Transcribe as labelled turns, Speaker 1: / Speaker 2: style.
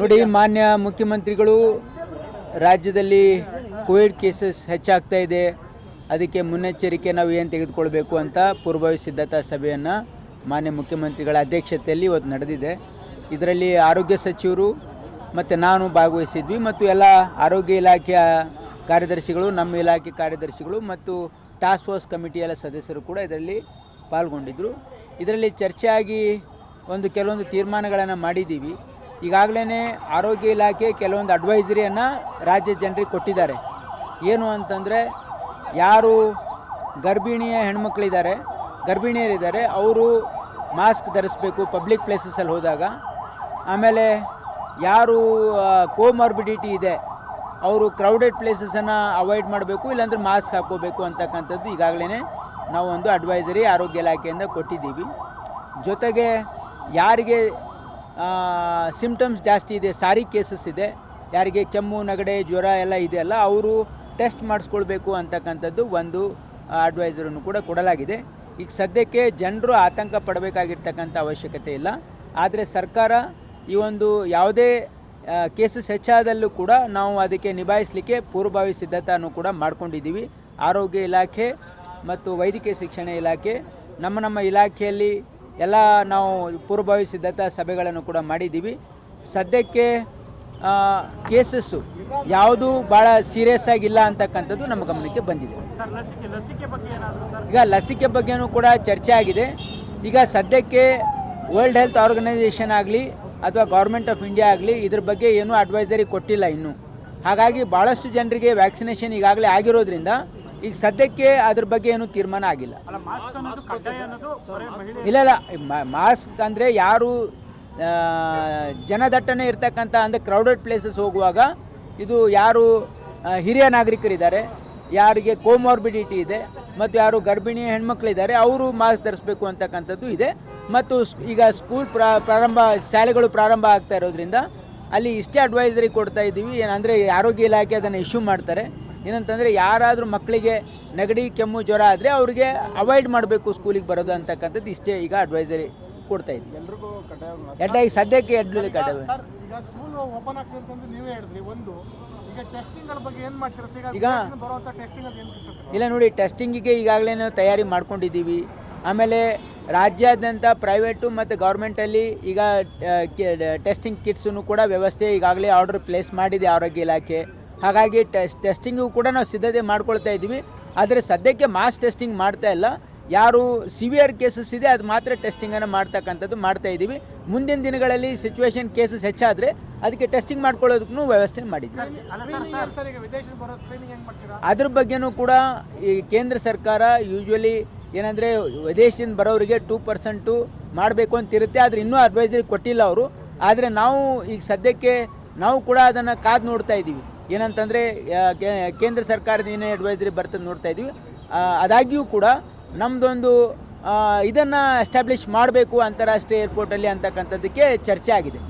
Speaker 1: ನೋಡಿ, ಮಾನ್ಯ ಮುಖ್ಯಮಂತ್ರಿಗಳು, ರಾಜ್ಯದಲ್ಲಿ ಕೋವಿಡ್ ಕೇಸಸ್ ಹೆಚ್ಚಾಗ್ತಾ ಇದೆ. ಅದಕ್ಕೆ ಮುನ್ನೆಚ್ಚರಿಕೆ ನಾವು ಏನು ತೆಗೆದುಕೊಳ್ಬೇಕು ಅಂತ ಪೂರ್ವಭಾವಿ ಸಿದ್ಧತಾ ಸಭೆಯನ್ನು ಮಾನ್ಯ ಮುಖ್ಯಮಂತ್ರಿಗಳ ಅಧ್ಯಕ್ಷತೆಯಲ್ಲಿ ಇವತ್ತು ನಡೆದಿದೆ. ಇದರಲ್ಲಿ ಆರೋಗ್ಯ ಸಚಿವರು ಮತ್ತು ನಾನು ಭಾಗವಹಿಸಿದ್ವಿ ಮತ್ತು ಎಲ್ಲ ಆರೋಗ್ಯ ಇಲಾಖೆಯ ಕಾರ್ಯದರ್ಶಿಗಳು, ನಮ್ಮ ಇಲಾಖೆ ಕಾರ್ಯದರ್ಶಿಗಳು ಮತ್ತು ಟಾಸ್ಕ್ ಫೋರ್ಸ್ ಕಮಿಟಿಯ ಸದಸ್ಯರು ಕೂಡ ಇದರಲ್ಲಿ ಪಾಲ್ಗೊಂಡಿದ್ದರು ಇದರಲ್ಲಿ ಚರ್ಚೆಯಾಗಿ ಒಂದು ಕೆಲವೊಂದು ತೀರ್ಮಾನಗಳನ್ನು ಮಾಡಿದ್ದೀವಿ. ಈಗಾಗಲೇ ಆರೋಗ್ಯ ಇಲಾಖೆ ಕೆಲವೊಂದು ಅಡ್ವೈಸರಿಯನ್ನು ರಾಜ್ಯ ಜನರಿಗೆ ಕೊಟ್ಟಿದ್ದಾರೆ. ಏನು ಅಂತಂದರೆ, ಯಾರು ಗರ್ಭಿಣಿಯ ಹೆಣ್ಮಕ್ಳಿದ್ದಾರೆ, ಗರ್ಭಿಣಿಯರಿದ್ದಾರೆ, ಅವರು ಮಾಸ್ಕ್ ಧರಿಸ್ಬೇಕು ಪಬ್ಲಿಕ್ ಪ್ಲೇಸಸಲ್ಲಿ ಹೋದಾಗ. ಆಮೇಲೆ ಯಾರು ಕೋಮಾರ್ಬಿಡಿಟಿ ಇದೆ, ಅವರು ಕ್ರೌಡೆಡ್ ಪ್ಲೇಸಸನ್ನು ಅವಾಯ್ಡ್ ಮಾಡಬೇಕು, ಇಲ್ಲಾಂದ್ರೆ ಮಾಸ್ಕ್ ಹಾಕೋಬೇಕು ಅಂತಕ್ಕಂಥದ್ದು ಈಗಾಗಲೇ ನಾವು ಒಂದು ಅಡ್ವೈಸರಿ ಆರೋಗ್ಯ ಇಲಾಖೆಯಿಂದ ಕೊಟ್ಟಿದ್ದೀವಿ. ಜೊತೆಗೆ ಯಾರಿಗೆ ಸಿಮ್ಟಮ್ಸ್ ಜಾಸ್ತಿ ಇದೆ, ಸಾರಿ ಕೇಸಸ್ ಇದೆ, ಯಾರಿಗೆ ಕೆಮ್ಮು, ನಗಡೆ, ಜ್ವರ ಎಲ್ಲ ಇದೆ ಅಲ್ಲ, ಅವರು ಟೆಸ್ಟ್ ಮಾಡಿಸ್ಕೊಳ್ಬೇಕು ಅಂತಕ್ಕಂಥದ್ದು ಒಂದು ಅಡ್ವೈಸರನ್ನು ಕೂಡ ಕೊಡಲಾಗಿದೆ. ಈಗ ಸದ್ಯಕ್ಕೆ ಜನರು ಆತಂಕ ಪಡಬೇಕಾಗಿರ್ತಕ್ಕಂಥ ಅವಶ್ಯಕತೆ ಇಲ್ಲ. ಆದರೆ ಸರ್ಕಾರ ಈ ಒಂದು ಯಾವುದೇ ಕೇಸಸ್ ಹೆಚ್ಚಾದಲ್ಲೂ ಕೂಡ ನಾವು ಅದಕ್ಕೆ ನಿಭಾಯಿಸಲಿಕ್ಕೆ ಪೂರ್ವಭಾವಿ ಸಿದ್ಧತೆಯನ್ನು ಕೂಡ ಮಾಡ್ಕೊಂಡಿದ್ದೀವಿ. ಆರೋಗ್ಯ ಇಲಾಖೆ ಮತ್ತು ವೈದ್ಯಕೀಯ ಶಿಕ್ಷಣ ಇಲಾಖೆ ನಮ್ಮ ನಮ್ಮ ಇಲಾಖೆಯಲ್ಲಿ ಎಲ್ಲ ನಾವು ಪೂರ್ವಭಾವಿ ಸಿದ್ಧತಾ ಸಭೆಗಳನ್ನು ಕೂಡ ಮಾಡಿದ್ದೀವಿ. ಸದ್ಯಕ್ಕೆ ಕೇಸಸ್ಸು ಯಾವುದು ಭಾಳ ಸೀರಿಯಸ್ ಆಗಿಲ್ಲ ಅಂತಕ್ಕಂಥದ್ದು ನಮ್ಮ ಗಮನಕ್ಕೆ ಬಂದಿದೆ. ಈಗ ಲಸಿಕೆ ಬಗ್ಗೆನೂ ಕೂಡ ಚರ್ಚೆ ಆಗಿದೆ. ಈಗ ಸದ್ಯಕ್ಕೆ ವರ್ಲ್ಡ್ ಹೆಲ್ತ್ ಆರ್ಗನೈಸೇಷನ್ ಆಗಲಿ ಅಥವಾ ಗೌರ್ಮೆಂಟ್ ಆಫ್ ಇಂಡಿಯಾ ಆಗಲಿ ಇದ್ರ ಬಗ್ಗೆ ಏನೂ ಅಡ್ವೈಸರಿ ಕೊಟ್ಟಿಲ್ಲ ಇನ್ನೂ. ಹಾಗಾಗಿ ಭಾಳಷ್ಟು ಜನರಿಗೆ ವ್ಯಾಕ್ಸಿನೇಷನ್ ಈಗಾಗಲೇ ಆಗಿರೋದ್ರಿಂದ ಈಗ ಸದ್ಯಕ್ಕೆ ಅದ್ರ ಬಗ್ಗೆ ಏನು ತೀರ್ಮಾನ ಆಗಿಲ್ಲ. ಇಲ್ಲ ಇಲ್ಲ ಮಾಸ್ಕ್ ಅಂದರೆ ಯಾರು ಜನದಟ್ಟಣೆ ಇರ್ತಕ್ಕಂಥ ಅಂದರೆ ಕ್ರೌಡೆಡ್ ಪ್ಲೇಸಸ್ ಹೋಗುವಾಗ ಇದು ಯಾರು ಹಿರಿಯ ಹಿರಿಯ ನಾಗರಿಕರಿದ್ದಾರೆ ಯಾರಿಗೆ ಕೋಮಾರ್ಬಿಡಿಟಿ ಇದೆ ಮತ್ತು ಯಾರು ಗರ್ಭಿಣಿ ಹೆಣ್ಮಕ್ಳಿದ್ದಾರೆ ಅವರು ಮಾಸ್ಕ್ ಧರಿಸಬೇಕು ಅಂತಕ್ಕಂಥದ್ದು ಇದೆ. ಮತ್ತು ಈಗ ಸ್ಕೂಲ್ ಪ್ರಾ- ಪ್ರಾರಂಭ ಶಾಲೆಗಳು ಪ್ರಾರಂಭ ಆಗ್ತಾ ಇರೋದ್ರಿಂದ ಅಲ್ಲಿ ಇಷ್ಟೇ ಅಡ್ವೈಸರಿ ಕೊಡ್ತಾ ಇದ್ದೀವಿ. ಏನಂದರೆ ಆರೋಗ್ಯ ಇಲಾಖೆ ಅದನ್ನು ಇಶ್ಯೂ ಮಾಡ್ತಾರೆ. ಏನಂತಂದರೆ ಯಾರಾದರೂ ಮಕ್ಕಳಿಗೆ ನೆಗಡಿ ಕೆಮ್ಮು ಜ್ವರ ಆದರೆ ಅವರಿಗೆ ಅವಾಯ್ಡ್ ಮಾಡಬೇಕು ಸ್ಕೂಲಿಗೆ ಬರೋದು ಅಂತಕ್ಕಂಥದ್ದು ಇಷ್ಟೇ ಈಗ ಅಡ್ವೈಸರಿ ಕೊಡ್ತಾ ಇದ್ದೀವಿ.
Speaker 2: ಎಲ್ರಿಗೂ
Speaker 1: ಎಡ್ಡ ಈಗ ಸದ್ಯಕ್ಕೆ ಎಡ್ಲು
Speaker 3: ಈಗ ಒಂದು ಈಗ?
Speaker 1: ಇಲ್ಲ ನೋಡಿ ಟೆಸ್ಟಿಂಗಿಗೆ ಈಗಾಗಲೇ ನಾವು ತಯಾರಿ ಮಾಡ್ಕೊಂಡಿದ್ದೀವಿ. ಆಮೇಲೆ ರಾಜ್ಯಾದ್ಯಂತ ಪ್ರೈವೇಟು ಮತ್ತು ಗೌರ್ಮೆಂಟಲ್ಲಿ ಈಗ ಟೆಸ್ಟಿಂಗ್ ಕಿಟ್ಸನ್ನು ಕೂಡ ವ್ಯವಸ್ಥೆ ಈಗಾಗಲೇ ಆರ್ಡರ್ ಪ್ಲೇಸ್ ಮಾಡಿದೆ ಆರೋಗ್ಯ ಇಲಾಖೆ. ಹಾಗಾಗಿ ಟೆಸ್ಟ್ ಟೆಸ್ಟಿಂಗು ಕೂಡ ನಾವು ಸಿದ್ಧತೆ ಮಾಡ್ಕೊಳ್ತಾ ಇದ್ದೀವಿ. ಆದರೆ ಸದ್ಯಕ್ಕೆ ಮಾಸ್ ಟೆಸ್ಟಿಂಗ್ ಮಾಡ್ತಾ ಇಲ್ಲ. ಯಾರು ಸಿವಿಯರ್ ಕೇಸಸ್ ಇದೆ ಅದು ಮಾತ್ರ ಟೆಸ್ಟಿಂಗನ್ನು ಮಾಡ್ತಕ್ಕಂಥದ್ದು ಮಾಡ್ತಾ ಇದ್ದೀವಿ. ಮುಂದಿನ ದಿನಗಳಲ್ಲಿ ಸಿಚುವೇಶನ್ ಕೇಸಸ್ ಹೆಚ್ಚಾದರೆ ಅದಕ್ಕೆ ಟೆಸ್ಟಿಂಗ್ ಮಾಡ್ಕೊಳ್ಳೋದಕ್ಕೂ ವ್ಯವಸ್ಥೆ ಮಾಡಿದ್ದೀವಿ. ಅದ್ರ ಬಗ್ಗೆನೂ ಕೂಡ ಈ ಕೇಂದ್ರ ಸರ್ಕಾರ ಯೂಶ್ವಲಿ ಏನಂದರೆ ವಿದೇಶದಿಂದ ಬರೋರಿಗೆ ಟೂ ಪರ್ಸೆಂಟು ಮಾಡಬೇಕು ಅಂತಿರುತ್ತೆ ಆದರೆ ಇನ್ನೂ ಅಡ್ವೈಸರಿ ಕೊಟ್ಟಿಲ್ಲ ಅವರು. ಆದರೆ ನಾವು ಈಗ ಸದ್ಯಕ್ಕೆ ನಾವು ಕೂಡ ಅದನ್ನು ಕಾದು ನೋಡ್ತಾ ಇದ್ದೀವಿ. ಏನಂತಂದರೆ ಕೇಂದ್ರ ಸರ್ಕಾರದ ಏನೇ ಅಡ್ವೈಸರಿ ಬರ್ತದೆ ನೋಡ್ತಾ ಇದ್ದೀವಿ ಆದಾಗ್ಯೂ ಕೂಡ ನಮ್ಮದೊಂದು ಇದನ್ನು ಎಸ್ಟಾಬ್ಲಿಷ್ ಮಾಡಬೇಕು ಅಂತಾರಾಷ್ಟ್ರೀಯ ಏರ್ಪೋರ್ಟಲ್ಲಿ ಅಂತಕ್ಕಂಥದ್ದಕ್ಕೆ ಚರ್ಚೆ ಆಗಿದೆ.